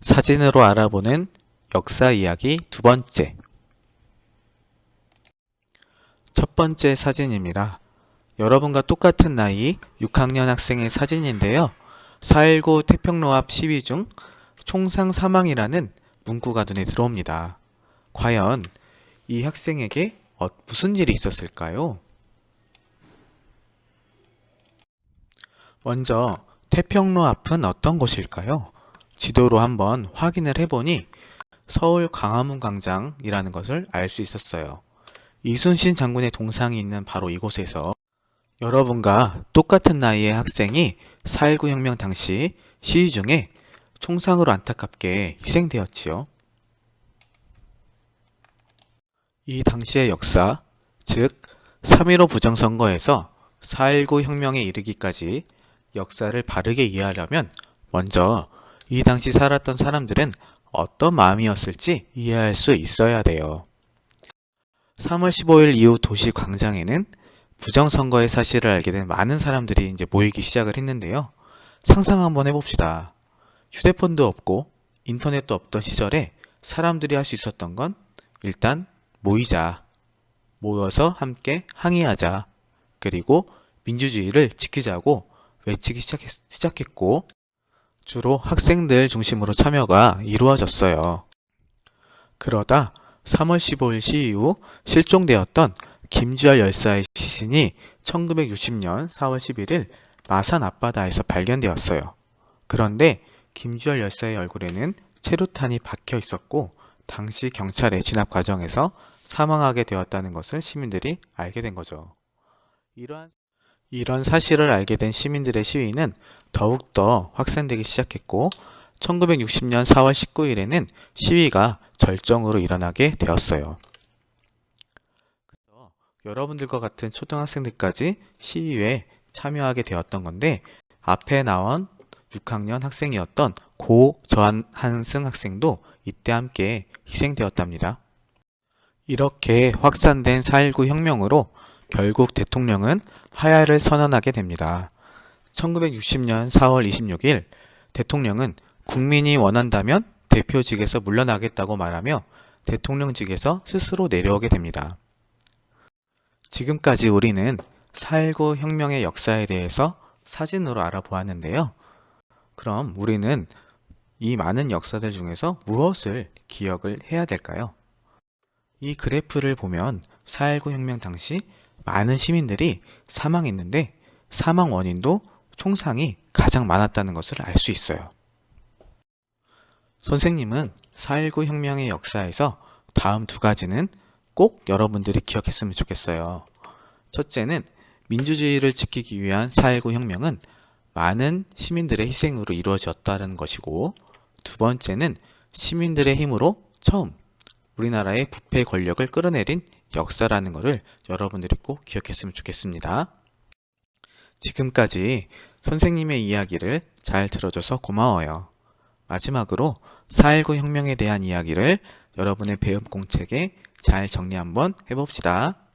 사진으로 알아보는 역사 이야기 두 번째. 첫 번째 사진입니다. 여러분과 똑같은 나이 6학년 학생의 사진인데요. 4.19 태평로 앞 시위 중 총상 사망이라는 문구가 눈에 들어옵니다. 과연 이 학생에게 어- 무슨 일이 있었을까요? 먼저 태평로 앞은 어떤 곳일까요? 지도로 한번 확인을 해보니 서울 광화문 광장이라는 것을 알 수 있었어요. 이순신 장군의 동상이 있는 바로 이곳에서 여러분과 똑같은 나이의 학생이 4.19 혁명 당시 시위 중에 총상으로 안타깝게 희생되었지요. 이 당시의 역사, 즉 3.15 부정선거에서 4.19 혁명에 이르기까지 역사를 바르게 이해하려면 먼저 이 당시 살았던 사람들은 어떤 마음이었을지 이해할 수 있어야 돼요. 3월 15일 이후 도시 광장에는 부정선거의 사실을 알게 된 많은 사람들이 이제 모이기 시작을 했는데요. 상상 한번 해봅시다. 휴대폰도 없고 인터넷도 없던 시절에 사람들이 할 수 있었던 건 일단 모이자. 모여서 함께 항의하자. 그리고 민주주의를 지키자고 외치기 시작했, 시작했고 주로 학생들 중심으로 참여가 이루어졌어요. 그러다 3월 15일 시위 후 실종되었던 김주열 열사의 시신이 1960년 4월 11일 마산 앞바다에서 발견되었어요. 그런데 김주열 열사의 얼굴에는 체류탄이 박혀 있었고 당시 경찰의 진압 과정에서 사망하게 되었다는 것을 시민들이 알게 된 거죠. 이러한 이런 사실을 알게 된 시민들의 시위는 더욱더 확산되기 시작했고 1960년 4월 19일에는 시위가 절정으로 일어나게 되었어요. 여러분들과 같은 초등학생들까지 시위에 참여하게 되었던 건데 앞에 나온 6학년 학생이었던 고 전한승 학생도 이때 함께 희생되었답니다. 이렇게 확산된 4.19 혁명으로 결국 대통령은 하야를 선언하게 됩니다. 1960년 4월 26일 대통령은 국민이 원한다면 대표직에서 물러나겠다고 말하며 대통령직에서 스스로 내려오게 됩니다. 지금까지 우리는 4.19 혁명의 역사에 대해서 사진으로 알아보았는데요. 그럼 우리는 이 많은 역사들 중에서 무엇을 기억을 해야 될까요? 이 그래프를 보면 4.19 혁명 당시 많은 시민들이 사망했는데 사망 원인도 총상이 가장 많았다는 것을 알 수 있어요. 선생님은 4.19 혁명의 역사에서 다음 두 가지는 꼭 여러분들이 기억했으면 좋겠어요. 첫째는 민주주의를 지키기 위한 4.19 혁명은 많은 시민들의 희생으로 이루어졌다는 것이고 두 번째는 시민들의 힘으로 처음 우리나라의 부패 권력을 끌어내린 역사라는 것을 여러분들이 꼭 기억했으면 좋겠습니다. 지금까지 선생님의 이야기를 잘 들어줘서 고마워요. 마지막으로 4.19 혁명에 대한 이야기를 여러분의 배움 공책에 잘 정리 한번 해봅시다.